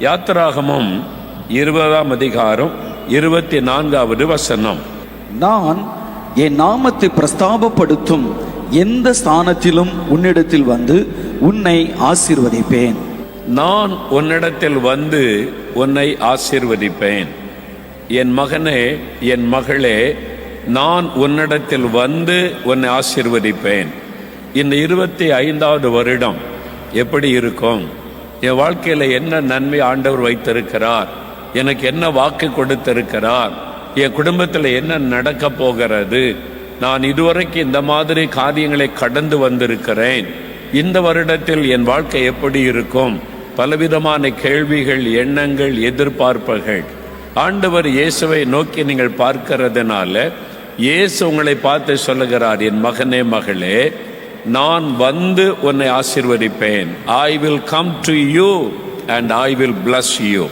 யாத்திராகமம் இருபதாம் அதிகாரம் இருபத்தி நான்காவது வசனம். நான் என் நாமத்தை பிரஸ்தாபப்படுத்தும் எந்த ஸ்தானத்திலும் உன்னிடத்தில் வந்து உன்னை ஆசீர்வதிப்பேன். நான் உன்னிடத்தில் வந்து உன்னை ஆசீர்வதிப்பேன். என் மகனே என் மகளே நான் உன்னிடத்தில் வந்து உன்னை ஆசீர்வதிப்பேன். இந்த இருபத்தி ஐந்தாவது வருடம் எப்படி இருக்கும்? என் வாழ்க்கையில் என்ன நன்மை ஆண்டவர் வைத்திருக்கிறார்? எனக்கு என்ன வாக்கு கொடுத்திருக்கிறார்? என் குடும்பத்தில் என்ன நடக்க போகிறது? நான் இதுவரைக்கும் இந்த மாதிரி காரியங்களை கடந்து வந்திருக்கிறேன். இந்த வருடத்தில் என் வாழ்க்கை எப்படி இருக்கும்? பலவிதமான கேள்விகள் எண்ணங்கள் எதிர்பார்ப்புகள். ஆண்டவர் இயேசுவை நோக்கி நீங்கள் பார்க்கிறதுனால இயேசு உங்களை பார்த்து சொல்லுகிறார் என் மகனே மகளே நான் வந்து உன்னை ஆசிர்வதிப்பேன். I will come to you and I will bless you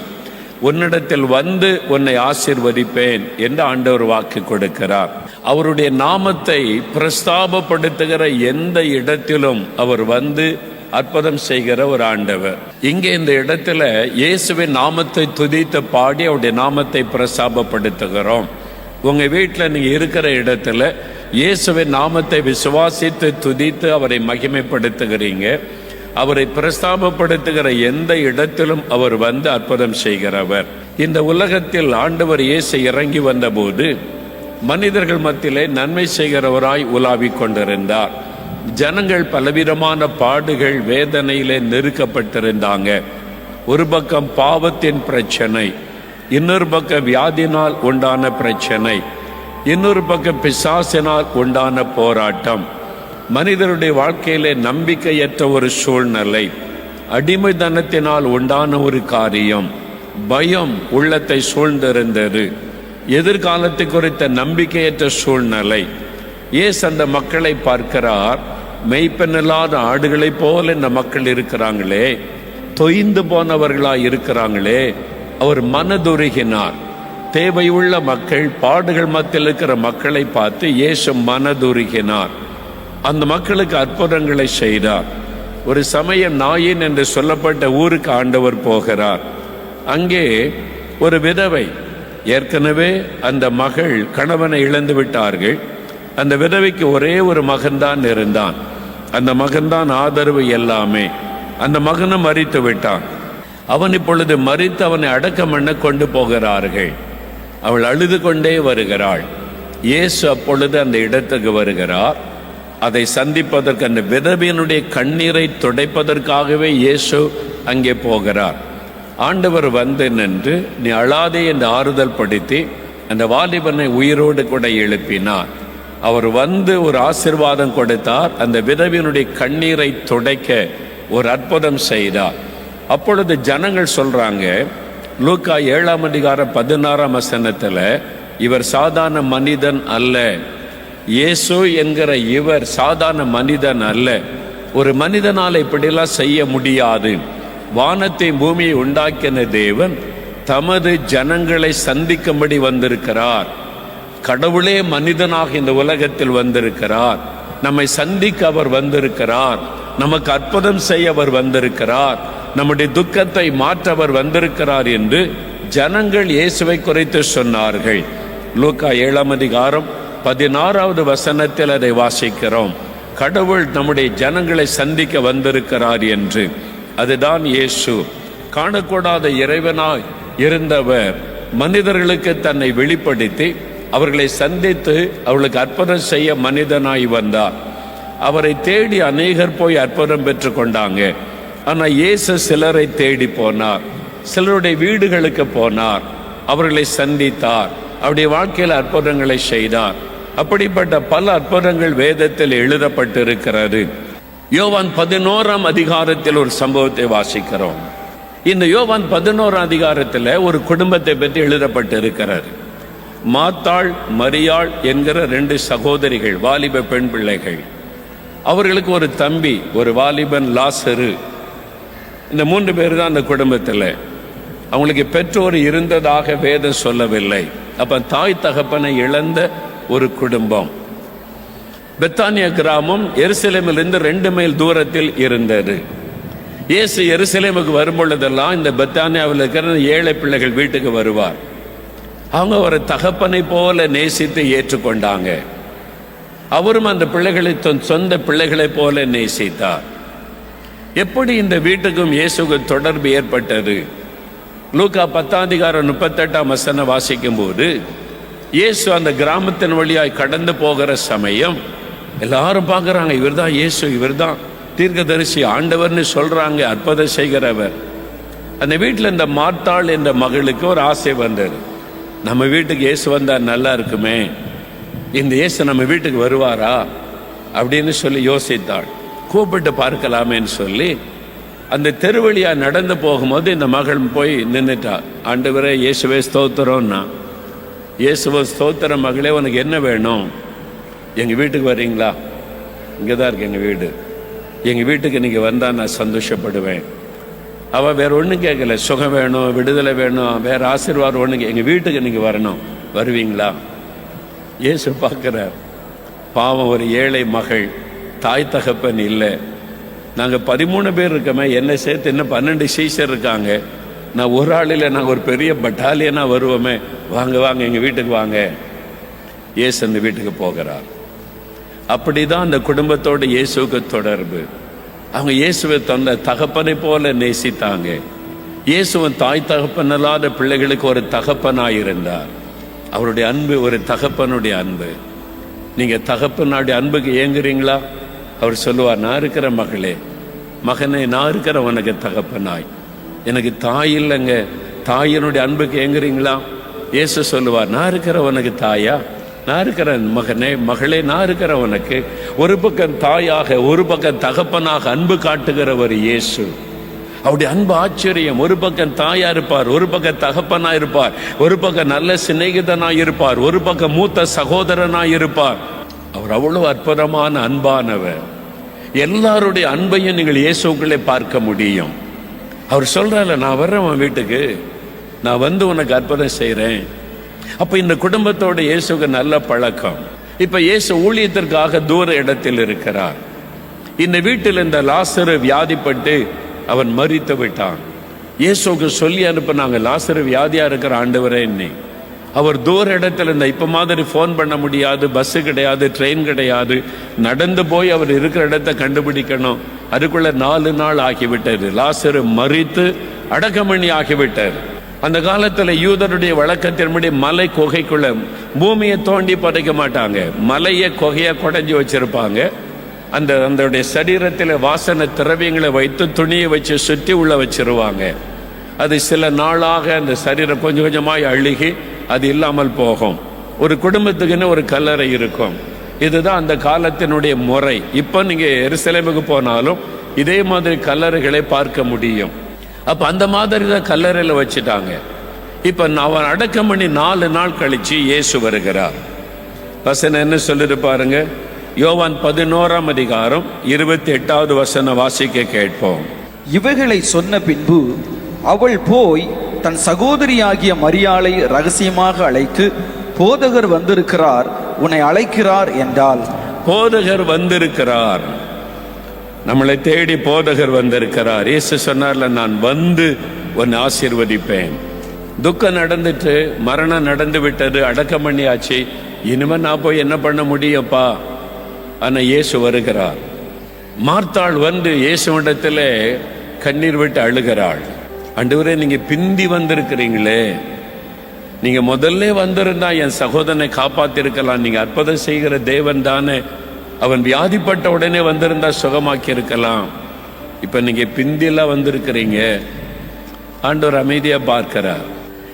உன்னிடத்தில் வந்து உன்னை ஆசிர்வதிப்பேன் என்று ஆண்டவர் வாக்கு கொடுக்கிறார். அவருடைய நாமத்தை பிரஸ்தாபப்படுத்துகிற எந்த இடத்திலும் அவர் வந்து அற்புதம் செய்கிற ஒரு ஆண்டவர். இங்கே இந்த இடத்துல இயேசுவின் நாமத்தை துதித்து பாடி அவருடைய நாமத்தை பிரஸ்தாபப்படுத்துகிறோம். உங்கள் வீட்டில் நீங்கள் இருக்கிற இடத்துல இயேசுவின் நாமத்தை விசுவாசித்து துதித்து அவரை மகிமைப்படுத்துகிறீங்க. அவரை பிரஸ்தாபப்படுத்துகிற எந்த இடத்திலும் அவர் வந்து அற்புதம் செய்கிறவர். இந்த உலகத்தில் ஆண்டவர் இயேசு இறங்கி வந்தபோது மனிதர்கள் மத்தியிலே நன்மை செய்கிறவராய் உலாவிக் கொண்டிருந்தார். ஜனங்கள் பலவிதமான பாடுகள் வேதனையிலே நெருக்கப்பட்டிருந்தாங்க. ஒரு பக்கம் பாவத்தின் பிரச்சனை இன்னொரு பக்கம் வியாதினால் உண்டான பிரச்சனை. இன்னொரு பக்கம் பிசாசினால் உண்டான போராட்டம். மனிதருடைய வாழ்க்கையிலே நம்பிக்கையற்ற ஒரு சூழ்நிலை. அடிமைதனத்தினால் உண்டான ஒரு காரியம். பயம் உள்ளத்தை சூழ்ந்திருந்தது. எதிர்காலத்தை குறித்த நம்பிக்கையற்ற சூழ்நிலை. ஏஸ் அந்த மக்களை பார்க்கிறார் மெய்ப்பெண்ணில்லாத ஆடுகளைப் போல இந்த மக்கள் இருக்கிறாங்களே. தொய்ந்து போனவர்களாக இருக்கிறாங்களே. அவர் மனதுருகினார். தேவையுள்ள மக்கள் பாடுகள் மத்தியில் இருக்கிற மக்களை பார்த்து இயேசு மனதுருகினார். அந்த மக்களுக்கு அற்புதங்களை செய்தார். ஒரு சமயம் நாயின் என்று சொல்லப்பட்ட ஊருக்கு ஆண்டவர் போகிறார். அங்கே ஒரு விதவை ஏற்கனவே அந்த மகள் கணவனை இழந்து விட்டார்கள். அந்த விதவைக்கு ஒரே ஒரு மகன்தான் இருந்தான். அந்த மகன்தான் ஆதரவு எல்லாமே. அந்த மகனும் மறித்து விட்டான். அவன் இப்பொழுது மறித்து அவனை அடக்கம் பண்ண கொண்டு போகிறார்கள். அவள் அழுது கொண்டே வருகிறாள். இயேசு அப்பொழுது அந்த இடத்துக்கு வருகிறார். அதை சந்திப்பதற்கு அந்த விதவியனுடைய கண்ணீரை துடைப்பதற்காகவே இயேசு அங்கே போகிறார். ஆண்டவர் வந்து நின்று நீ அழாதே என்று ஆறுதல் படுத்தி அந்த வாலிபனை உயிரோடு கூட எழுப்பினார். அவர் வந்து ஒரு ஆசிர்வாதம் கொடுத்தார் அந்த விதவியனுடைய கண்ணீரை துடைக்க ஒரு அற்புதம் செய்தார். அப்பொழுது ஜனங்கள் சொல்றாங்க லூக்கா ஏழாம் அதிகாரம் பதினாறாம் வசனத்தில் இவர் சாதாரண மனிதன் அல்ல. இயேசு என்கிற இவர் சாதாரண மனிதன் அல்ல. ஒரு மனிதனால் இப்படிலாம் செய்ய முடியாது. வானத்தை பூமியை உண்டாக்கின தேவன் தமது ஜனங்களை சந்திக்கும்படி வந்திருக்கிறார். கடவுளே மனிதனாக இந்த உலகத்தில் வந்திருக்கிறார். நம்மை சந்திக்க அவர் வந்திருக்கிறார். நமக்கு அற்புதம் செய்ய அவர் வந்திருக்கிறார். நம்முடைய துக்கத்தை மாற்றவர் வந்திருக்கிறார் என்று ஜனங்கள் இயேசுவை குறைத்து சொன்னார்கள். லூக்கா ஏழாம் அதிகாரம் பதினாறாவது வசனத்தில் அதை வாசிக்கிறோம். கடவுள் நம்முடைய ஜனங்களை சந்திக்க வந்திருக்கிறார் என்று. அதுதான் இயேசு. காணக்கூடாத இறைவனாய் இருந்தவர் மனிதர்களுக்கு தன்னை வெளிப்படுத்தி அவர்களை சந்தித்து அவர்களுக்கு அற்புதம் செய்ய மனிதனாய் வந்தார். அவரை தேடி அநேகர் போய் அற்புதம் பெற்று கொண்டாங்க. ஆனா இயேசு சிலரை தேடி போனார். சிலருடைய வீடுகளுக்கு போனார். அவர்களை சந்தித்தார். அவருடைய வாழ்க்கையில் அற்புதங்களை செய்தார். அப்படிப்பட்ட பல அற்புதங்கள் வேதத்தில் எழுதப்பட்டிருக்கிறது. யோவான் பதினோராம் அதிகாரத்தில் ஒரு சம்பவத்தை வாசிக்கிறோம். இந்த யோவான் பதினோராம் அதிகாரத்தில் ஒரு குடும்பத்தை பற்றி எழுதப்பட்டிருக்கிறது. மாத்தாள் மரியாள் என்கிற ரெண்டு சகோதரிகள் வாலிப பெண் பிள்ளைகள். அவர்களுக்கு ஒரு தம்பி ஒரு வாலிபன் லாசரு. இந்த மூன்று பேர் தான் அந்த குடும்பத்தில். அவங்களுக்கு பெற்றோர் இருந்ததாக வேதம் சொல்லவில்லை. அப்ப தாய் தகப்பனை இழந்த ஒரு குடும்பம். பெத்தானியா கிராமம் எருசலேமிலிருந்து ரெண்டு மைல் தூரத்தில் இருந்தது. இயேசு எருசலேமுக்கு வரும்பொழுதெல்லாம் இந்த பெத்தானியாவில் இருக்கிற ஏழை பிள்ளைகள் வீட்டுக்கு வருவார். அவங்க ஒரு தகப்பனை போல நேசித்து ஏற்றுக்கொண்டாங்க. அவரும் அந்த பிள்ளைகளை தன் சொந்த பிள்ளைகளை போல நேசித்தார். எப்படி இந்த வீட்டுக்கும் இயேசுக்கும் தொடர்பு ஏற்பட்டது? லூக்கா பத்தாதிகாரம் முப்பத்தெட்டாம் வசனம் வாசிக்கும் போது இயேசு அந்த கிராமத்தின் வழியாய் கடந்து போகிற சமயம் எல்லாரும் பார்க்குறாங்க இவர்தான் இயேசு இவர்தான். தீர்க்கதரிசி ஆண்டவர்னு சொல்கிறாங்க அற்புதம் செய்கிறவர். அந்த வீட்டில் இந்த மார்த்தாள் என்ற மகளுக்கு ஒரு ஆசை வந்தது. நம்ம வீட்டுக்கு இயேசு வந்தால் நல்லா இருக்குமே. இந்த இயேசு நம்ம வீட்டுக்கு வருவாரா? அப்படின்னு சொல்லி யோசித்தாள். கூப்பிட்டு பார்க்கலாமேன்னு சொல்லி அந்த தெருவழியாக நடந்து போகும்போது இந்த மகள் போய் நின்றுட்டா ஆண்டவரே இயேசுவே ஸ்தோத்திரம்னா. இயேசுவ ஸ்தோத்திர மகளே உனக்கு என்ன வேணும்? எங்கள் வீட்டுக்கு வர்றீங்களா? இங்கே தான் இருக்கு எங்கள் வீடு. எங்கள் வீட்டுக்கு நீங்கள் வந்தால் நான் சந்தோஷப்படுவேன். அவள் வேற ஒன்றும் கேட்கல சுகம் வேணும் விடுதலை வேணும் வேறு ஆசீர்வாதம் ஒன்று எங்கள் வீட்டுக்கு நீங்கள் வரணும். வருவீங்களா? இயேசு பார்க்குற பாவம் ஒரு ஏழை மகள். தாய் தகப்பன் இல்லை. நாங்கள் பதிமூணு பேர் இருக்கோமே என்னை சேர்த்து இன்னும் பன்னெண்டு சீசர் இருக்காங்க. நான் ஒரு ஆளில் நாங்கள் ஒரு பெரிய பட்டாலியனாக வருவோமே. வாங்க வாங்க எங்கள் வீட்டுக்கு வாங்க. இயேசு அந்த வீட்டுக்கு போகிறார். அப்படிதான் அந்த குடும்பத்தோட இயேசுவுக்கு தொடர்பு. அவங்க இயேசுவை தந்த தகப்பனை போல நேசித்தாங்க. இயேசுவன் தாய் தகப்பனல்லாத பிள்ளைகளுக்கு ஒரு தகப்பனாக இருந்தார். அவருடைய அன்பு ஒரு தகப்பனுடைய அன்பு. நீங்கள் தகப்பனுடைய அன்புக்கு ஏங்குறீங்களா? அவர் சொல்லுவார் நான் இருக்கிற மகளே மகனே நான் இருக்கிற உனக்கு தகப்பனாய். எனக்கு தாய் இல்லைங்க. தாயினுடைய அன்புக்கு ஏங்குறீங்களா? இயேசு சொல்லுவார் நான் இருக்கிற உனக்கு தாயா? நான் இருக்கிறேன் மகனே மகளே நான் இருக்கிற உனக்கு. ஒரு பக்கம் தாயாக ஒரு பக்கம் தகப்பனாக அன்பு காட்டுகிறவர் இயேசு. அவருடைய அன்பு ஆச்சரியம். ஒரு பக்கம் தாயா இருப்பார் ஒரு பக்கம் தகப்பனா இருப்பார். ஒரு பக்கம் நல்ல சிநேகிதனாய் இருப்பார் ஒரு பக்கம் மூத்த சகோதரனாய் இருப்பார். அவர் அவ்வளோ அற்புதமான அன்பானவர். எல்லாருடைய அன்பையும் நீங்கள் இயேசுக்குள்ளே பார்க்க முடியும். அவர் சொல்கிறால நான் வர்றேன் உன் வீட்டுக்கு. நான் வந்து உனக்கு அற்புதம் செய்கிறேன் அப்போ இந்த குடும்பத்தோட இயேசுக்கு நல்ல பழக்கம். இப்போ இயேசு ஊழியத்திற்காக தூர இடத்தில் இருக்கிறார். இந்த வீட்டில் இந்த லாசரு வியாதிப்பட்டு அவன் மறித்து விட்டான். இயேசுக்கு சொல்லி அனுப்புனாங்க லாசரு வியாதியாக இருக்கிற ஆண்டவரே என்னை அவர் தூர இடத்துல இந்த இப்போ மாதிரி ஃபோன் பண்ண முடியாது பஸ்ஸு கிடையாது ட்ரெயின் கிடையாது. நடந்து போய் அவர் இருக்கிற இடத்த கண்டுபிடிக்கணும். அதுக்குள்ள நாலு நாள் ஆகிவிட்டது. லாசரு மறித்து அடக்கமணி ஆகிவிட்டார். அந்த காலத்தில் யூதருடைய வழக்கத்தின்படி மலை குகைக்குள்ள பூமியை தோண்டி புதைக்க மாட்டாங்க. மலையை குகையை குடஞ்சி வச்சிருப்பாங்க. அந்த அதனுடைய சரீரத்தில் வாசனை திரவியங்களை வைத்து துணியை வச்சு சுற்றி உள்ள வச்சிருவாங்க. அது சில நாளாக அந்த சரீரம் கொஞ்சம் கொஞ்சமாக அழுகி அது இல்லாமல் போகும். ஒரு குடும்பத்துக்குன்னு ஒரு கல்லறை இருக்கும். இதுதான் அந்த காலத்தினுடைய முறை. இப்போ நீங்கள் எருசலேமுக்கு போனாலும் இதே மாதிரி கல்லறைகளை பார்க்க முடியும். அப்போ அந்த மாதிரி தான் கல்லறையில் வச்சுட்டாங்க. இப்போ அவன் அடக்கம் பண்ணி நாலு நாள் கழிச்சு இயேசு வருகிறார். வசனம் என்ன சொல்லிட்டு பாருங்க? யோவான் பதினோராம் அதிகாரம் இருபத்தி எட்டாவது வசனம் வாசிக்க கேட்போம். இவைகளை சொன்ன பின்பு அவள் போய் தன் சகோதரியாகிய மரியாளை ரகசியமாக அழைத்து போதகர் வந்திருக்கிறார் உன்னை அழைக்கிறார் என்றால் போதகர் வந்திருக்கிறார். நம்மளை தேடி போதகர் வந்திருக்கிறார். இயேசு சொன்னார்ல நான் வந்து உன்னை ஆசீர்வதிப்பேன். துக்கம் நடந்துட்டு மரணம் நடந்து விட்டது அடக்கம் பண்ணியாச்சு. இனிமே நான் போய் என்ன பண்ண முடியும்ப்பா? ஆனால் இயேசு வருகிறார். மார்த்தாள் வந்து இயேசுவிடத்துல கண்ணீர் விட்டு அழுகிறாள். அண்டவரே நீங்க பிந்தி வந்திருக்கிறீங்களே. நீங்க முதல்ல வந்திருந்தா என் சகோதரனை காப்பாத்திருக்கலாம். நீங்க அற்புதம் செய்கிற தேவன் தானே. அவன் வியாதிப்பட்ட உடனே வந்திருந்தா சுகமாக்கி இருக்கலாம் இப்ப நீங்க பிந்திலாம் வந்திருக்கிறீங்க. ஆண்டவர் அமைதியா பார்க்கிறார்.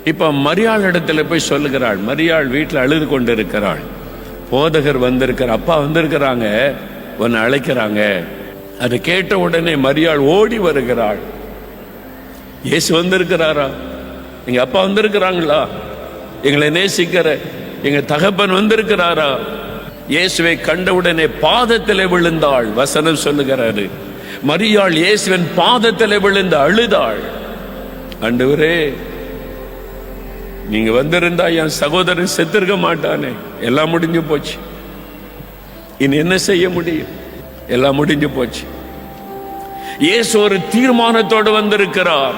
இப்ப மரியாள் இடத்துல போய் சொல்லுகிறாள். மரியாள் வீட்டில் அழுது கொண்டிருக்கிறாள். போதகர் வந்திருக்கிற அப்பா வந்திருக்கிறாங்க. உன்னை அழைக்கிறாங்க. அதை கேட்ட உடனே மரியாள் ஓடி வருகிறாள். இயேசு வந்திருக்கிறாரா? எங்க அப்பா வந்திருக்கிறாங்களா? எங்களை நேசிக்கிற எங்க தகப்பன் வந்திருக்கிறாரா? இயேசுவை கண்டவுடனே பாதத்திலே விழுந்தாள் வசனம் சொல்லுகிறாரு மரியாள் இயேசுவின் பாதத்திலே விழுந்து அழுதாள். அண்டுவரே நீங்க வந்திருந்தா என் சகோதரன் செத்திருக்க மாட்டானே. எல்லாம் முடிஞ்சு போச்சு. இனி என்ன செய்ய முடியும்? எல்லாம் முடிஞ்சு போச்சு. இயேசு ஒரு தீர்மானத்தோடு வந்திருக்கிறார்.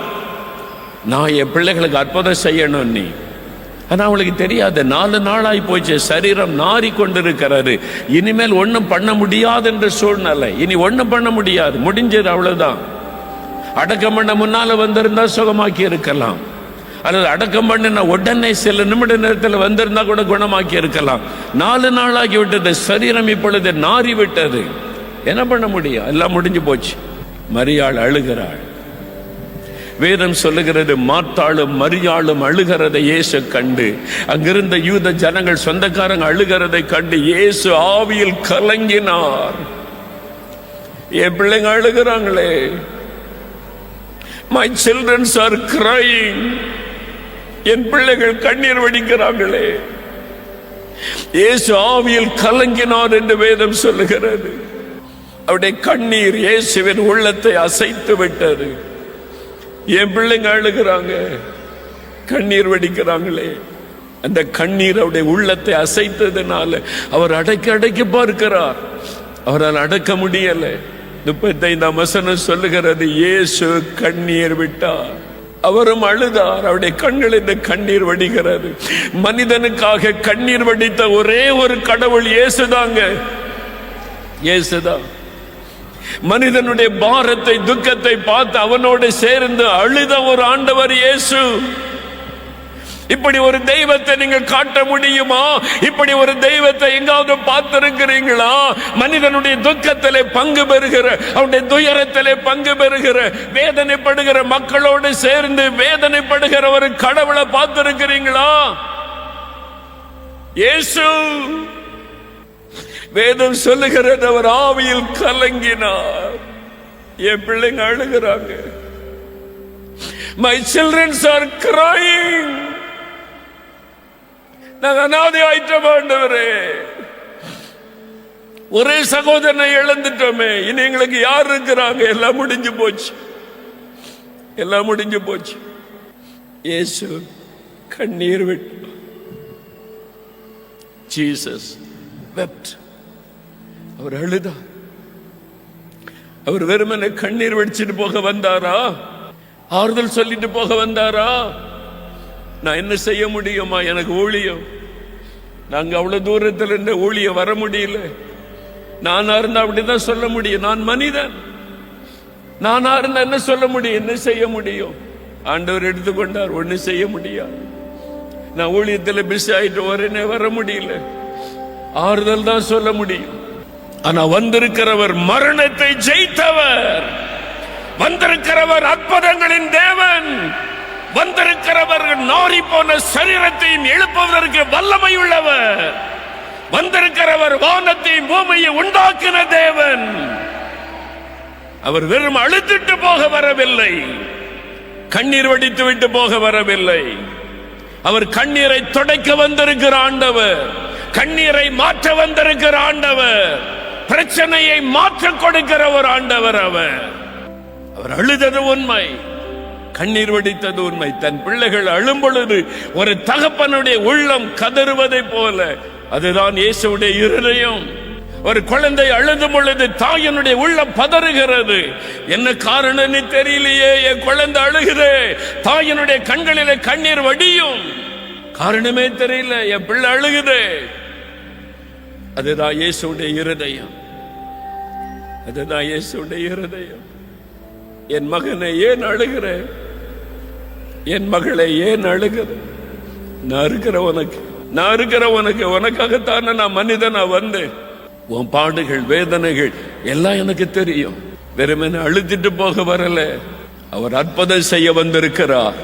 நான் என் பிள்ளைகளுக்கு அற்புதம் செய்யணும் நீ. ஆனால் அவளுக்கு தெரியாது. நாலு நாளாய் போச்சு. சரீரம் நாரி கொண்டிருக்கிறாரு இனிமேல் ஒன்றும் பண்ண முடியாது என்ற சூழ்நிலை. இனி ஒன்றும் பண்ண முடியாது. முடிஞ்சது அவ்வளவுதான். அடக்கம் பண்ண முன்னால வந்திருந்தா சுகமாக்கி இருக்கலாம். அல்லது அடக்கம் பண்ணின உடனே சில நிமிட நேரத்தில் வந்திருந்தா கூட குணமாக்கி இருக்கலாம். நாலு நாளாகி விட்டது. சரீரம் இப்பொழுது நாறி விட்டது என்ன பண்ண முடியும்? எல்லாம் முடிஞ்சு போச்சு. மரியாள் அழுகிறாள். வேதம் சொல்லுகிறது மாத்தாளும் மரியாளும் அழுகிறதை இயேசு கண்டு. அங்கிருந்த யூத ஜனங்கள் சொந்தக்காரங்க அழுகிறதை கண்டு இயேசு ஆவியில் கலங்கினார். என் பிள்ளைங்க அழுகிறாங்களே. மை சில்ட்ரன்ஸ் ஆர் கிரைங் என் பிள்ளைகள் கண்ணீர் வடிக்கிறாங்களே. இயேசு ஆவியில் கலங்கினார் என்று வேதம் சொல்லுகிறது. அவருடைய கண்ணீர் இயேசுவின் உள்ளத்தை அசைத்து விட்டது. என் பிள்ளைங்க அழுகிறாங்க. கண்ணீர் வடிக்கிறாங்களே. அந்த கண்ணீர் அவருடைய உள்ளத்தை அசைத்ததுனால அவர் அடைக்க அடைக்கி பார்க்கிறார். அவரால் அடக்க முடியல. முப்பத்தைந்தாம் வசனம் சொல்லுகிறது இயேசு கண்ணீர் விட்டார். அவரும் அழுதார். அவருடைய கண்களில் கண்ணீர் வடிகிறது. மனிதனுக்காக கண்ணீர் வடித்த ஒரே ஒரு கடவுள் இயேசுதாங்க. இயேசுதான். மனிதனுடைய பாரத்தை துக்கத்தை பார்த்து அவனோடு சேர்ந்து அழுத ஒரு ஆண்டவர் இயேசு. இப்படி ஒரு தெய்வத்தை நீங்க காட்ட முடியுமா? இப்படி ஒரு தெய்வத்தை எங்காவது பார்த்திருக்கிறீங்களா? மனிதனுடைய துக்கத்திலே பங்கு பெறுகிற அவனுடைய துயரத்திலே பங்கு பெறுகிற வேதனைப்படுகிற மக்களோடு சேர்ந்து வேதனைப்படுகிற ஒரு கடவுளை பார்த்திருக்கிறீங்களா? இயேசு. வேதம் சொல்லுகிறது அவர் ஆவியில் கலங்கினார். என் பிள்ளைங்க அழுகிறாங்க. மை சில்ட்ரன்ஸ் ஆர் கிரைங் நாங்கள் அனாதை ஆயிட்டோம் ஆண்டவரே ஒரே சகோதரனை இழந்துட்டோமே. இனி எங்களுக்கு யார் இருக்கிறாங்க? எல்லாம் முடிஞ்சு போச்சு. எல்லாம் முடிஞ்சு போச்சு. இயேசு கண்ணீர் விட்டு. ஜீசஸ் வெப்ட் அவர் அழுதா? அவர் வெறுமனை கண்ணீர் வடிச்சிட்டு போக வந்தாரா? ஆறுதல் சொல்லிட்டு போக வந்தாரா? நான் என்ன செய்ய முடியுமா? எனக்கு ஊழியம். நாங்க அவ்வளவு தூரத்தில் இருந்து ஊழியம் வர முடியல. நானா இருந்தா அப்படிதான் சொல்ல முடியும். நான் மனிதன். நானா இருந்தா என்ன சொல்ல முடியும்? என்ன செய்ய முடியும்? ஆண்டவர் எடுத்துக்கொண்டார். ஒண்ணு செய்ய முடியாது. நான் ஊழியத்தில் பிஸி ஆயிட்டு வரேனே வர முடியல. ஆறுதல் தான் சொல்ல முடியும். ஆனா வந்திருக்கிறவர் மரணத்தை ஜெயித்தவர். வந்திருக்கிறவர் அற்புதங்களின் தேவன். வந்திருக்கிறவர் நாரி போன சரீரத்தையும் எழுப்புவதற்கு வல்லமை உள்ளவர் வந்திருக்கிறவர் வானத்தையும் பூமியை உண்டாக்கின தேவன். அவர் வெறும் அழுத்திட்டு போக வரவில்லை. கண்ணீர் வடித்து விட்டு போக வரவில்லை. அவர் கண்ணீரை துடைக்க வந்திருக்கிற ஆண்டவர். கண்ணீரை மாற்ற வந்திருக்கிற ஆண்டவர். பிரச்சனையை மாற்ற கொடுக்கிற ஒரு ஆண்டவர் அவர். அவர் அழுதது உண்மை. கண்ணீர் வடித்தது உண்மை. தன் பிள்ளைகள் அழும் பொழுது ஒரு தகப்பனுடைய உள்ளம் கதறுவதை போல. அதுதான் இயேசுடைய இருதயம். ஒரு குழந்தை அழுதும் பொழுது தாயினுடைய உள்ளம் பதறுகிறது. என்ன காரணம்னு தெரியலையே என் குழந்தை அழுகுது. தாயினுடைய கண்களிலே கண்ணீர் வடியும். காரணமே தெரியல என் பிள்ளை அழுகுது. அதுதான் இயேசுடைய இருதயம். அதுதான் இயேசுடைய இருதயம். என் மகனை ஏன் அழுகிற என் மகளை ஏன் அழுகிற நான் இருக்கிற உனக்கு நான் இருக்கிற உனக்கு உனக்காகத்தானே நான் மனிதனா வந்தேன். உன் பாடுகள் வேதனைகள் எல்லாம் எனக்கு தெரியும். வெறுமனே அழுத்திட்டு போக வரல. அவர் அற்புதம் செய்ய வந்திருக்கிறார்.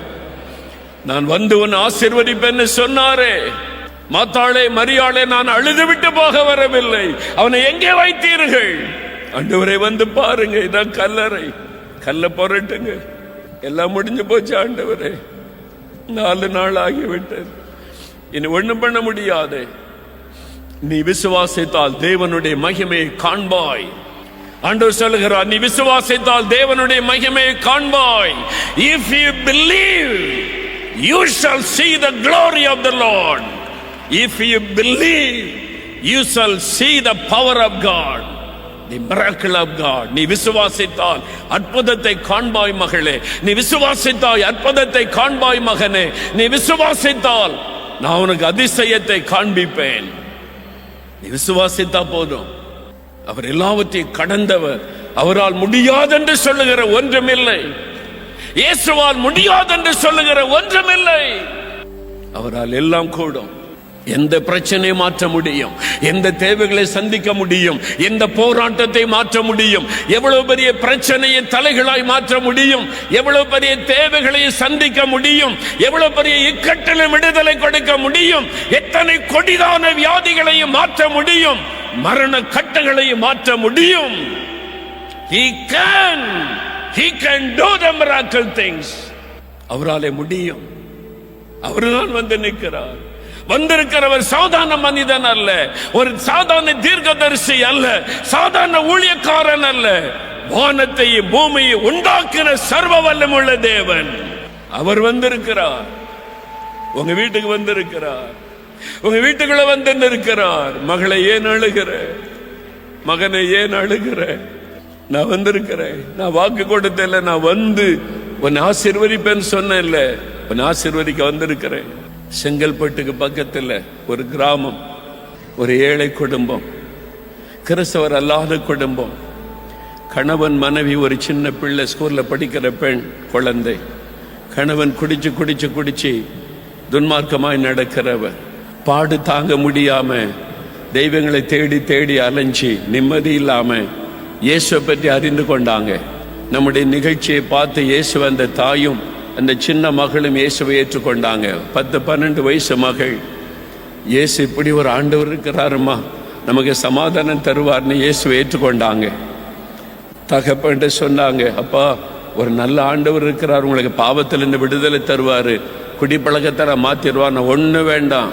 நான் வந்து உன் ஆசிர்வதிப்பேன்னு சொன்னாரே. மாத்தாளே மரியாளே நான் அழுது விட்டு போக வரவில்லை. அவனை எங்கே வைத்தீர்கள்? ஆண்டவரை வந்து பாருங்க இதான் கல்லறை. கல்லை புரட்டுங்க. எல்லாம் முடிஞ்சு போச்சு ஆண்டவரே. நாலு நாள் ஆகிவிட்டது. இனி ஒன்றும் பண்ண முடியாது. நீ விசுவாசித்தால் தேவனுடைய மகிமையை காண்பாய். ஆண்டவர் சொல்கிறார் நீ விசுவாசித்தால் தேவனுடைய மகிமையை காண்பாய். If you believe you shall see the glory of the Lord if you believe you shall see the power of God the miracle of God நீ விசுவாசித்தால் அற்புதத்தை காண்பாய் மகளே. நீ விசுவாசித்தாய் அற்புதத்தை காண்பாய் மகனே. நீ விசுவாசித்தால் நான் உனக்கு அதிசயத்தை காண்பிப்பேன். நீ விசுவாசித்தா போதும். அவர் எல்லாவற்றையும் கடந்தவர். அவரால் முடியாதென்று சொல்லுகிற ஒன்றுமில்லை. இயேசுவால் முடியாதென்று சொல்லுகிற ஒன்றுமில்லை. அவரால் எல்லாம் கூடும். எந்த பிரச்சனையை மாற்ற முடியும்? எந்த தேவைகளை சந்திக்க முடியும்? எந்த போராட்டத்தை மாற்ற முடியும்? எவ்வளவு பெரிய பிரச்சனையை தலைகளாய் மாற்ற முடியும்? எவ்வளவு பெரிய தேவைகளை சந்திக்க முடியும்? எவ்வளவு பெரிய இக்கட்டிலும் விடுதலை கொடுக்க முடியும்? எத்தனை கொடிதான வியாதிகளையும் மாற்ற முடியும்? மரண கட்டங்களையும் மாற்ற முடியும்? He can He can do the miracle things. அவராலே முடியும். அவர்தான் வந்து நிற்கிறார். வந்திருக்கிறவர் சாதாரண மனிதன் அல்ல. ஒரு சாதாரண தீர்க்கதரிசி அல்ல. சாதாரண ஊழியக்காரன் அல்ல. வானத்தையும் பூமியை உண்டாக்கின சர்வ வல்லமுள்ள தேவன். அவர் வந்திருக்கிறார். உங்க வீட்டுக்கு வந்திருக்கிறார். உங்க வீட்டுக்குள்ள வந்து இருக்கிறார் மகளை ஏன் அழுகிற? மகனை ஏன் அழுகிற? நான் வந்திருக்கிறேன். நான் வாக்கு கொடுத்தல நான் வந்து உன்னை ஆசீர்வதிப்பேன்னு சொன்னேன்ல. உன் ஆசிர்வதிக்க வந்திருக்கிறேன். செங்கல்பட்டுக்கு பக்கத்தில் ஒரு கிராமம் ஒரு ஏழை குடும்பம் கிறிஸ்தவர் அல்லாத குடும்பம். கணவன் மனைவி ஒரு சின்ன பிள்ளை ஸ்கூலில் படிக்கிற பெண் குழந்தை. கணவன் குடிச்சு குடிச்சு குடிச்சு துன்மார்க்கமாய் நடக்கிறவர். பாடு தாங்க முடியாம தெய்வங்களை தேடி தேடி அலைஞ்சி நிம்மதி இல்லாம இயேசுவை பற்றி அறிந்து கொண்டாங்க. நம்முடைய நிகழ்ச்சியை பார்த்து இயேசு அந்த தாயும் அந்த சின்ன மகளும் இயேசுவை ஏற்றுக்கொண்டாங்க. பத்து பன்னெண்டு வயசு மகள். இயேசு இப்படி ஒரு ஆண்டவர் இருக்கிறாருமா நமக்கு சமாதானம் தருவார்னு இயேசுவை ஏற்றுக்கொண்டாங்க. தகப்பன்ட்டு சொன்னாங்க அப்பா ஒரு நல்ல ஆண்டவர் இருக்கிறார். உங்களுக்கு பாவத்திலிருந்து விடுதலை தருவார். குடிப்பழக்கத்தை மாற்றிடுவான்னு ஒன்று வேண்டாம்.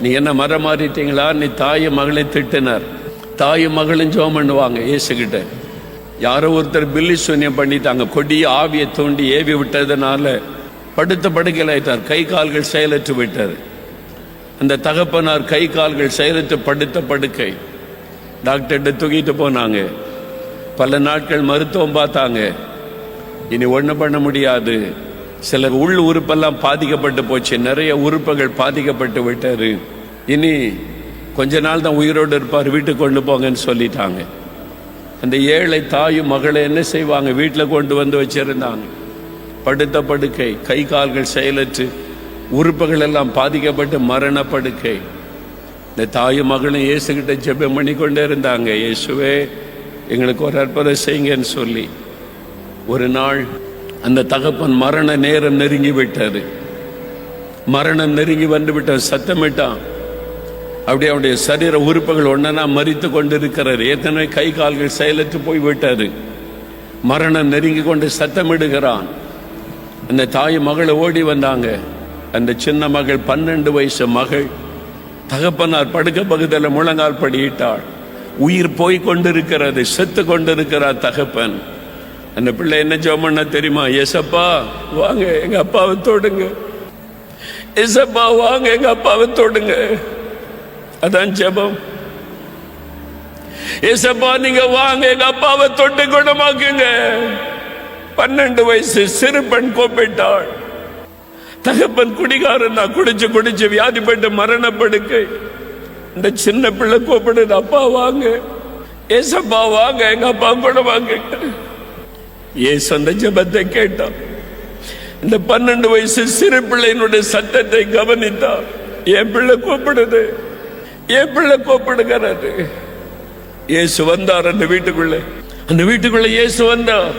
நீ என்ன மரம் மாறிட்டீங்களா? நீ தாயும் மகளை திட்டினார். தாயும் மகளும் ஜோம் பண்ணுவாங்க இயேசுகிட்ட. யாரோ ஒருத்தர் பில்லி சூன்யம் பண்ணிட்டாங்க கொடிய ஆவியை தூண்டி ஏவி விட்டதுனால படுத்த படுக்கையில் ஆயிட்டார் கை கால்கள் செயலற்று விட்டார் அந்த தகப்பனார் கை கால்கள் செயலற்று படுத்த படுக்கை. டாக்டர்கிட்ட தூக்கிட்டு போனாங்க. பல நாட்கள் மருத்துவம் பார்த்தாங்க. இனி ஒன்றும் பண்ண முடியாது. சில உள் உறுப்பெல்லாம் பாதிக்கப்பட்டு போச்சு. நிறைய உறுப்புகள் பாதிக்கப்பட்டு விட்டார் இனி கொஞ்ச நாள் தான் உயிரோடு இருப்பார். வீட்டுக்கு கொண்டு போங்கன்னு சொல்லிட்டாங்க. அந்த ஏழை தாயும் மகளை என்ன செய்வாங்க? வீட்டில் கொண்டு வந்து வச்சிருந்தாங்க படுத்த படுக்கை கை கால்கள் செயலற்று உறுப்புகள் எல்லாம் பாதிக்கப்பட்டு மரண படுக்கை. இந்த தாயும் மகளும் இயேசுகிட்ட ஜெபம் பண்ணி கொண்டே இருந்தாங்க. இயேசுவே எங்களுக்கு ஒரு அற்புதம் செய்யுங்கன்னு சொல்லி. ஒரு நாள் அந்த தகப்பன் மரண நேரம் நெருங்கி விட்டது. மரணம் நெருங்கி வந்து விட்டான் சத்தமிட்டான். அப்படியே அவருடைய சரீர உறுப்புகள் ஒன்றனா மறித்து கொண்டிருக்கிறார் ஏற்கனவே கை கால்கள் செயலற்று போய் மரணம் நெருங்கி கொண்டு சத்தமிடுகிறான். அந்த தாய் மகளை ஓடி வந்தாங்க. அந்த சின்ன மகள் பன்னெண்டு வயசு மகள் தகப்பனார் படுக்க பகுதியில் முழங்கால் படியிட்டாள். உயிர் போய் கொண்டிருக்கிறது செத்து கொண்டிருக்கிறார் தகப்பன். அந்த பிள்ளை என்ன ஜெபம் தெரியுமா? எசப்பா வாங்க எங்க அப்பாவை தொடுங்க. எசப்பா வாங்க எங்க அப்பாவை தொடுங்க. அதான் ஜெபம். ஏசப்பா நீங்க வாங்க எங்க அப்பாவை தொட்டு குணமாக்குங்க. பன்னெண்டு வயசு சிறு பெண் கோப்பிட்டாள். தகப்பன் குடிகாரன் நான் குடிச்சு குடிச்சு வியாதிப்பட்டு மரணப்படுக்கை. இந்த சின்ன பிள்ளை கூப்பிடுது அப்பா வாங்க. ஏசப்பா வாங்க எங்க அப்பா குணமாக்கு ஏசு அந்த ஜெபத்தை கேட்டான். இந்த பன்னெண்டு வயசு சிறு பிள்ளையினுடைய சத்தத்தை கவனித்தான். என் பிள்ளை கூப்பிடுது என் பிள்ளை கூப்பிடுகிறாரு இயேசு வந்தார் அந்த வீட்டுக்குள்ள. அந்த வீட்டுக்குள்ள இயேசு வந்தார்.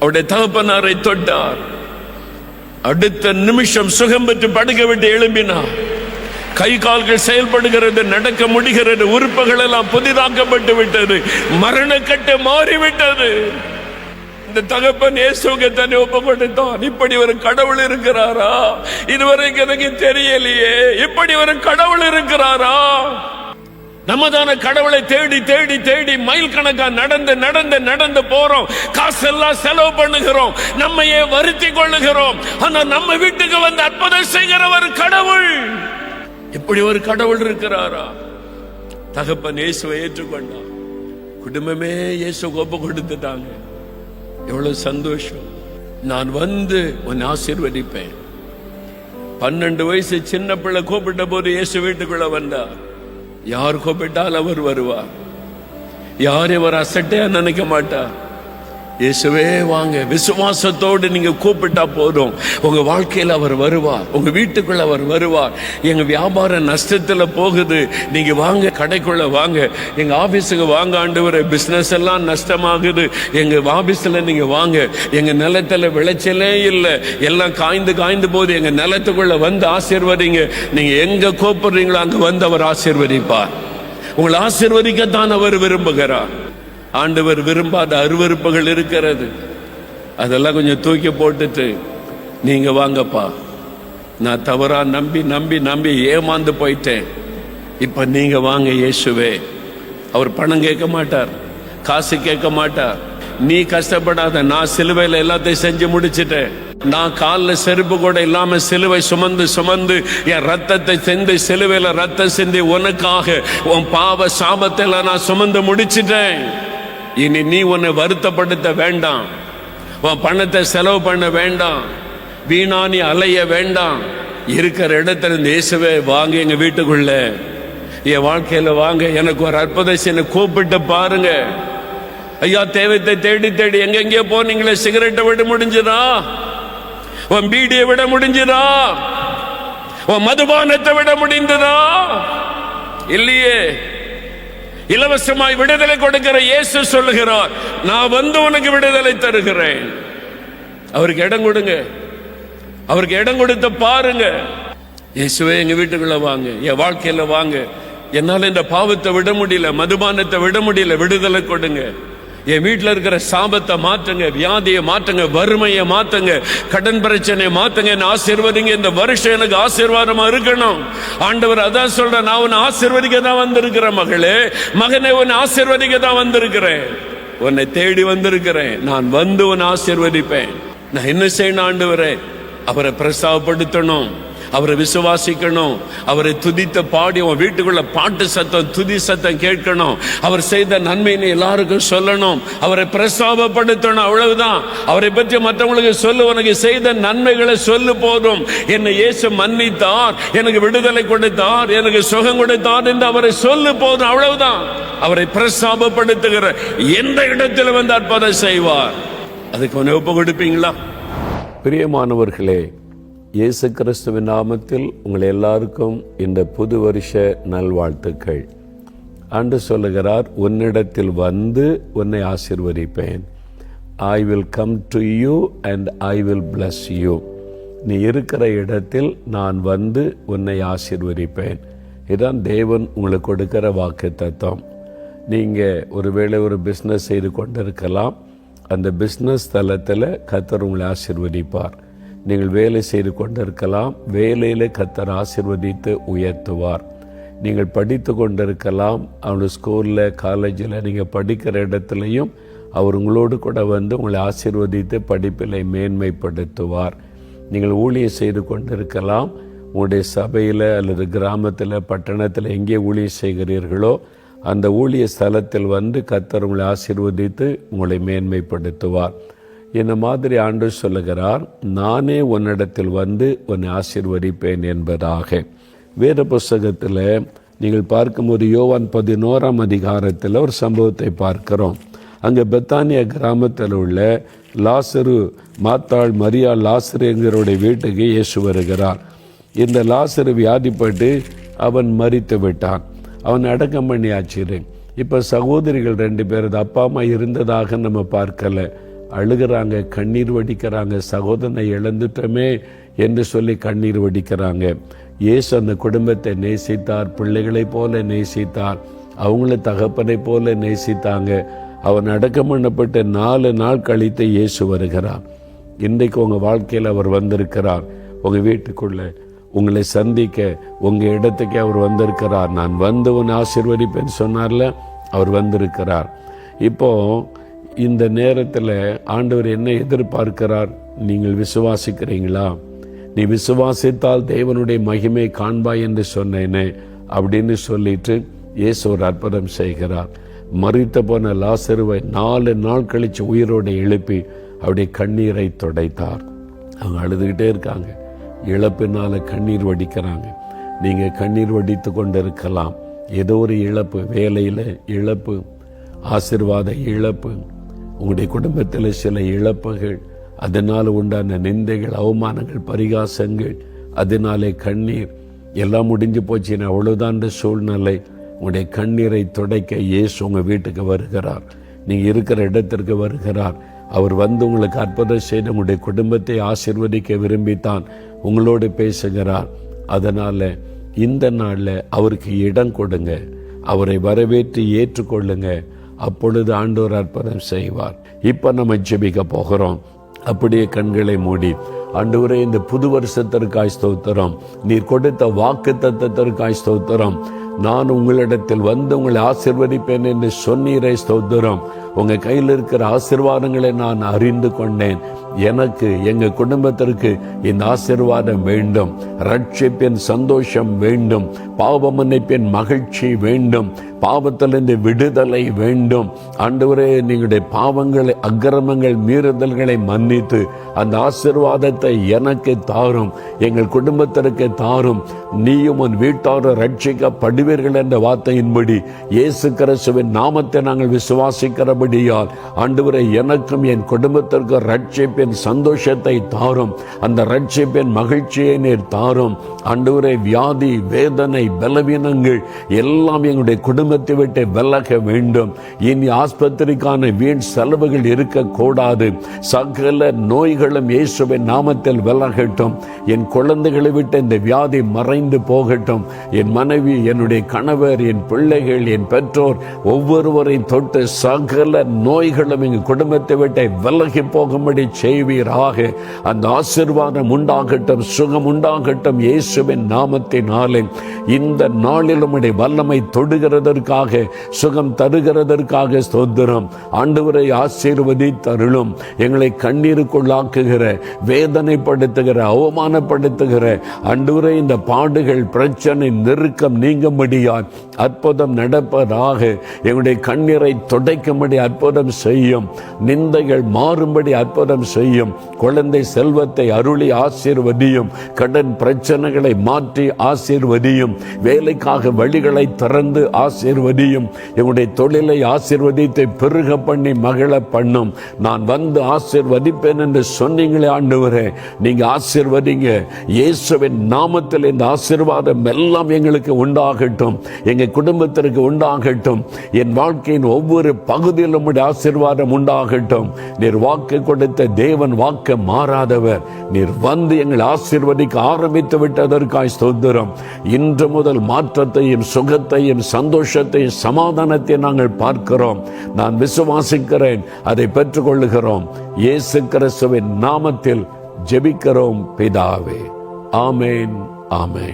அவருடைய தகப்பனாரை தொட்டார். அடுத்த நிமிஷம் சுகம் பெற்று படுக்க விட்டு எழும்பினார். கை கால்கள் செயல்படுகிறது நடக்க முடிகிறது உறுப்புகள் எல்லாம் புதிதாக்கப்பட்டு விட்டது மரணக்கட்டு மாறிவிட்டது. இந்த தகப்பன் இயேசுக்கு தன்னை ஒப்பு கொடுத்தான் இப்படி ஒரு கடவுள் இருக்கிறாரா? இதுவரைக்கும் எனக்கு தெரியலையே. இப்படி ஒரு கடவுள் இருக்கிறாரா? நம்மதான கடவுளை தேடி தேடி தேடி மைல் கணக்கா நடந்து நடந்து நடந்து போறோம். காசெல்லாம் செலவு பண்ணுகிறோம். நம்மையே வருத்தி கொள்ளுகிறோம். ஆனா நம்ம வீட்டுக்கு வந்து அற்புதம் செய்கிற ஒரு கடவுள். இப்படி ஒரு கடவுள் இருக்கிறாரா? தகப்பன் இயேசுவை ஏற்றுக்கொண்டான். குடும்பமே இயேசு கோப்பு கொடுத்துட்டாங்க. எவ்வளவு சந்தோஷம். நான் வந்து உன்னை ஆசீர்வதிப்பேன். பன்னெண்டு வயசு சின்ன பிள்ளை கூப்பிட்ட போது இயேசு வீட்டுக்குள்ள வந்தார். யார் கூப்பிட்டால் அவர் வருவார். யார் இவர் அசட்டையா நினைக்க மாட்டார். இயேசுவே வாங்க. விசுவாசத்தோடு நீங்கள் கூப்பிட்டா போதும். உங்கள் வாழ்க்கையில் அவர் வருவார். உங்கள் வீட்டுக்குள்ள அவர் வருவார். எங்கள் வியாபாரம் நஷ்டத்தில் போகுது. நீங்கள் வாங்க கடைக்குள்ளே வாங்க. எங்கள் ஆஃபீஸுக்கு வாங்க வர பிஸ்னஸ் எல்லாம் நஷ்டமாகுது. எங்கள் ஆஃபீஸில் நீங்கள் வாங்க. எங்கள் நிலத்துல விளைச்சலே இல்லை. எல்லாம் காய்ந்து காய்ந்து போகுது. எங்கள் நிலத்துக்குள்ளே வந்து ஆசீர்வதிங்க. நீங்கள் எங்கே கூப்பிடுறீங்களோ அங்கே வந்து அவர் ஆசீர்வதிப்பார். உங்களை ஆசீர்வதிக்கத்தான் அவர் விரும்புகிறார். ஆண்டவர் விரும்பாத அருவருப்புகள் இருக்கிறது. அதெல்லாம் கொஞ்சம் தூக்கி போட்டுட்டு நீங்க வாங்கப்பா. நான் தவறா நம்பி நம்பி நம்பி ஏமாந்து போயிட்டேன். இப்ப நீங்க வாங்க இயேசுவே. அவர் பணம் கேட்க மாட்டார் காசு கேட்க மாட்டார். நீ கஷ்டப்படாத நான் சிலுவையில் எல்லாத்தையும் செஞ்சு முடிச்சிட்டேன். நான் காலில் செருப்பு கூட இல்லாம சிலுவை சுமந்து சுமந்து என் ரத்தத்தை செந்து சிலுவையில் ரத்தம் சிந்தி உனக்காக உன் பாவ சாபத்தை எல்லாம் நான் சுமந்து முடிச்சிட்டேன். இனி நீ உன்னை வருத்தப்படுத்த வேண்டாம். உன் பணத்தை செலவு பண்ண வேண்டாம். வீணா நீ அலைய வேண்டாம். இருக்கிற இடத்துல இருந்து இயேசுவே வாங்க எங்க வீட்டுக்குள்ள. என் வாழ்க்கையில வாங்க எனக்கு ஒரு அற்புதம் என்னை கூப்பிட்டு பாருங்க. ஐயா தேவத்தை தேடி தேடி எங்கெங்கே போனீங்களே சிகரெட்டை விட முடிஞ்சுதா? உன் பீடியை விட முடிஞ்சுதா? உன் மதுபானத்தை விட முடிந்ததா? இல்லையே. இலவசமாய் விடுதலை கொடுக்கிற இயேசு சொல்லுகிறார் நான் வந்து உனக்கு விடுதலை தருகிறேன். அவருக்கு இடம் கொடுங்க. அவருக்கு இடம் கொடுத்து பாருங்க. இயேசுவே எங்க வீட்டுக்குள்ள வாங்க. என் வாழ்க்கையில வாங்க. என்னால இந்த பாவத்தை விட முடியல மதுபானத்தை விட முடியல விடுதலை கொடுங்க. என் வீட்டில் இருக்கிற சாபத்தை மாற்றுங்க வியாதியை மாற்றுங்க வறுமையை மாற்றுங்க கடன் பிரச்சனையை மாற்றுங்க என்ன ஆசீர்வதிங்க. இந்த வருஷம் எனக்கு ஆசீர்வாதமா இருக்கணும். ஆண்டவர் அதான் சொல்றேன் நான் உன்னை ஆசீர்வதிக்க தான் வந்திருக்கிறேன் மகளே. மகனை உன்னை ஆசீர்வதிக்க தான் வந்திருக்கிறேன். உன்னை தேடி வந்திருக்கிறேன். நான் வந்து உன்னை ஆசீர்வதிப்பேன். நான் என்ன செய்யணும் ஆண்டவரே? அவரை பிரசாவப்படுத்தணும். அவரை விசுவாசிக்கணும். அவரை துதித்த பாடி உன் வீட்டுக்குள்ள பாட்டு சத்தம் துதி சத்தம் கேட்கணும். அவர் செய்த நன்மைன்னு எல்லாருக்கும் சொல்லணும். அவரை பிரசாபப்படுத்தணும் அவ்வளவுதான். அவரை பற்றி மற்றவங்களுக்கு சொல்லு உனக்கு செய்த நன்மைகளை சொல்லு போதும். என்னை இயேசு மன்னித்தார். எனக்கு விடுதலை கொடுத்தார். எனக்கு சுகம் கொடுத்தார் என்று அவரை சொல்லு போதும். அவ்வளவுதான். அவரை பிரசாபப்படுத்துகிற எந்த இடத்துல வந்து அற்புதம் செய்வார்? அதுக்கு உன்னை ஒப்பு கொடுப்பீங்களா? பிரியமானவர்களே இயேசு கிறிஸ்துவின் நாமத்தில் உங்கள் எல்லாருக்கும் இந்த புது வருஷ நல்வாழ்த்துக்கள். அன்று சொல்லுகிறார் உன்னிடத்தில் வந்து உன்னை ஆசிர்வதிப்பேன். I will come to you and I will bless you நீ இருக்கிற இடத்தில் நான் வந்து உன்னை ஆசிர்வதிப்பேன். இதுதான் தேவன் உங்களுக்கு கொடுக்கிற வாக்கு தத்துவம் நீங்கள் ஒருவேளை ஒரு பிஸ்னஸ் செய்து கொண்டிருக்கலாம். அந்த பிஸ்னஸ் தளத்தில் கத்தர் உங்களை ஆசிர்வதிப்பார். நீங்கள் வேலை செய்து கொண்டிருக்கலாம். வேலையில் கத்தர் ஆசிர்வதித்து உயர்த்துவார். நீங்கள் படித்து கொண்டிருக்கலாம். அவனுடைய ஸ்கூலில் காலேஜில் நீங்கள் படிக்கிற இடத்துலையும் அவர் உங்களோடு கூட வந்து உங்களை ஆசிர்வதித்து படிப்பிலை மேன்மைப்படுத்துவார். நீங்கள் ஊழியம் செய்து கொண்டிருக்கலாம். உங்களுடைய சபையில் அல்லது கிராமத்தில் பட்டணத்தில் எங்கே ஊழியம் செய்கிறீர்களோ அந்த ஊழிய ஸ்தலத்தில் வந்து கத்தர் உங்களை ஆசிர்வதித்து உங்களை மேன்மைப்படுத்துவார். இந்த மாதிரி ஆண்டு சொல்லுகிறார்? நானே உன்னிடத்தில் வந்து உன்னை ஆசீர்வதிப்பேன் என்பதாக. வேத புஸ்தகத்தில் நீங்கள் பார்க்கும்போது யோவான் பதினோராம் அதிகாரத்தில் ஒரு சம்பவத்தை பார்க்கிறோம். அங்கே பெத்தானிய கிராமத்தில் உள்ள லாசரு மாத்தாள் மரியா லாசரு என்கிறவருடைய வீட்டுக்கு இயேசு வருகிறார். இந்த லாசரு வியாதிப்பட்டு அவன் மறித்து விட்டான். அவன் அடக்கம் பண்ணியாச்சு இப்போ சகோதரிகள் ரெண்டு பேரது அப்பா அம்மா இருந்ததாக நம்ம பார்க்கலை. அழுகிறாங்க கண்ணீர் வடிக்கிறாங்க சகோதரனை இழந்துட்டோமே என்று சொல்லி கண்ணீர் வடிக்கிறாங்க. இயேசு அந்த குடும்பத்தை நேசித்தார் பிள்ளைகளைப் போல நேசித்தார் அவங்கள தகப்பனை போல நேசித்தாங்க. அவன் அடக்கம் பண்ணப்பட்ட நாலு நாள் கழித்து இயேசு வருகிறார். இன்றைக்கு உங்கள் வாழ்க்கையில் அவர் வந்திருக்கிறார். உங்கள் வீட்டுக்குள்ளே உங்களை சந்திக்க உங்கள் இடத்துக்கே அவர் வந்திருக்கிறார். நான் வந்து உன் ஆசிர்வதிப்பேன்னு சொன்னார்ல அவர் வந்திருக்கிறார். இப்போது இந்த நேரத்தில் ஆண்டவர் என்ன எதிர்பார்க்கிறார்? நீங்கள் விசுவாசிக்கிறீங்களா? நீ விசுவாசித்தால் தேவனுடைய மகிமை காண்பாய் என்று சொன்னேனே அப்படின்னு சொல்லிட்டு இயேசு ஒரு அற்புதம் செய்கிறார். மறித்த போன லாசருவை நாலு நாள் கழித்து உயிரோடு எழுப்பி அப்படி கண்ணீரை துடைத்தார். அவங்க அழுதுகிட்டே இருக்காங்க. இழப்பினால் கண்ணீர் வடிக்கிறாங்க. நீங்கள் கண்ணீர் வடித்து கொண்டு இருக்கலாம் ஏதோ ஒரு இழப்பு வேலையில் இழப்பு ஆசிர்வாத இழப்பு உங்களுடைய குடும்பத்தில் சில இழப்புகள் அதனால் உண்டான நிந்தைகள் அவமானங்கள் பரிகாசங்கள் அதனாலே கண்ணீர் எல்லாம் முடிஞ்சு போச்சுன்னா அவ்வளோதான்ற சூழ்நிலை உங்களுடைய கண்ணீரை துடைக்க இயேசு உங்கள் வீட்டுக்கு வருகிறார். நீங்கள் இருக்கிற இடத்திற்கு வருகிறார். அவர் வந்து உங்களுக்கு அற்புதம் செய்து உங்களுடைய குடும்பத்தை ஆசிர்வதிக்க விரும்பித்தான் உங்களோடு பேசுகிறார். அதனால் இந்த நாளில் அவருக்கு இடம் கொடுங்க. அவரை வரவேற்று ஏற்றுக்கொள்ளுங்கள் அப்பொழுது ஆண்டோர் அற்புதம் செய்வார். இப்ப நம்ம ஜெபிக்க போகிறோம். அப்படியே கண்களை மூடி ஆண்டவரே இந்த புது வருஷத்திற்காய் ஸ்தோத்திரம். நீர் கொடுத்த வாக்கு தத்தத்திற்காய் ஸ்தோத்திரம். நான் உங்களிடத்தில் வந்து உங்களை ஆசிர்வதிப்பேன் என்று சொன்னீரை ஸ்தோத்திரம். உங்க கையில் இருக்கிற ஆசிர்வாதங்களை நான் அறிந்து கொண்டேன். எனக்கு எங்கள் குடும்பத்திற்கு இந்த ஆசிர்வாதம் வேண்டும். ரட்சிப்பின் சந்தோஷம் வேண்டும். பாவ மன்னிப்பின் மகிழ்ச்சி வேண்டும். பாவத்திலிருந்து விடுதலை வேண்டும். ஆண்டவரே நீங்களுடைய பாவங்களை அக்கிரமங்கள் மீறுதல்களை மன்னித்து அந்த ஆசிர்வாதத்தை எனக்கு தாரும். எங்கள் குடும்பத்திற்கு தாரும். நீயும் உன் வீட்டாரும் ரட்சிக்கப்படுவீர்கள் என்ற வார்த்தையின்படி இயேசு கிறிஸ்துவின் நாமத்தை நாங்கள் விசுவாசிக்கிறபடியால் ஆண்டவரை எனக்கும் என் குடும்பத்திற்கும் ரட்சிப்பின் ரட்சிப்பின் சந்தோஷத்தை தாரும். அந்த ரட்சிப்பின் மகிழ்ச்சியை நீர் தாரும். அன்றுவரை வியாதி வேதனை பலவீனங்கள் எல்லாம் எங்களுடைய குடும்பத்தை விட்டு விலக வேண்டும். இனி ஆஸ்பத்திரிக்கான வீண் செலவுகள் இருக்கக்கூடாது. சகல நோய்களும் இயேசுவின் நாமத்தில் விலகட்டும். என் குழந்தைகளை விட்டு இந்த வியாதி மறைந்து போகட்டும். என் மனைவி என்னுடைய கணவர் என் பிள்ளைகள் என் பெற்றோர் ஒவ்வொருவரையும் தொட்டு சகல நோய்களும் எங்கள் குடும்பத்தை விட்டு விலகி போகும்படி செய்வீராக அந்த ஆசிர்வாதம் உண்டாகட்டும் சுகம் உண்டாகட்டும் இயேசுவின் நாமத்தினாலே. இந்த நாளில் உம்முடைய வல்லமை தொடுகிறதற்காக சுகம் தருகிறதற்காக ஸ்தோத்திரம். ஆண்டவரை ஆசீர்வதி தருளும் எங்களை கண்ணீருக்குள்ளாக்குகிற வேதனைப்படுத்துகிற அவமானப்படுத்துகிற அன்றுவரை இந்த பாடுகள் பிரச்சனை நெருக்கம் நீங்கும்படியால் அற்புதம் நடப்பதாக எங்களுடைய கண்ணீரை துடைக்கும்படி அற்புதம் செய்யும். நிந்தைகள் மாறும்படி அற்புதம் செய்யும் செய்யும். குழந்தை செல்வத்தை அருளி ஆசீர்வதியும். கடன் பிரச்சனைகளை மாற்றி ஆசீர்வதியும். வேலைக்காக வழிகளை திறந்து ஆசீர்வதியும். என்னுடைய தொழிலை ஆசீர்வதித்து பெருக பண்ணி மகிழ பண்ணும். நான் வந்து ஆசீர்வதிப்பேன் என்று சொன்னீங்களே ஆண்டவரே. நீங்க ஆசீர்வதிங்க. இயேசுவின் நாமத்தில் இந்த ஆசீர்வாதம் எல்லாம் எங்களுக்கு உண்டாகட்டும். எங்க குடும்பத்திற்கு உண்டாகட்டும். என் வாழ்க்கையின் ஒவ்வொரு பகுதியிலும் ஆசீர்வாதம் உண்டாகட்டும். நீர் வாக்கு கொடுத்த தேவ தேவன் வாக்க மாறாதவர். நீர் வந்து எங்கள் ஆசிர்வதிக்க ஆரம்பித்து விட்டதற்காய் ஸ்தோத்திரம். இன்று முதல் மாற்றத்தையும் சுகத்தையும் சந்தோஷத்தையும் சமாதானத்தையும் நாங்கள் பார்க்கிறோம். நான் விசுவாசிக்கிறேன் அதை பெற்றுக்கொள்ளுகிறோம். இயேசு கிறிஸ்துவின் நாமத்தில் ஜெபிக்கிறோம் பிதாவே. ஆமேன் ஆமேன்.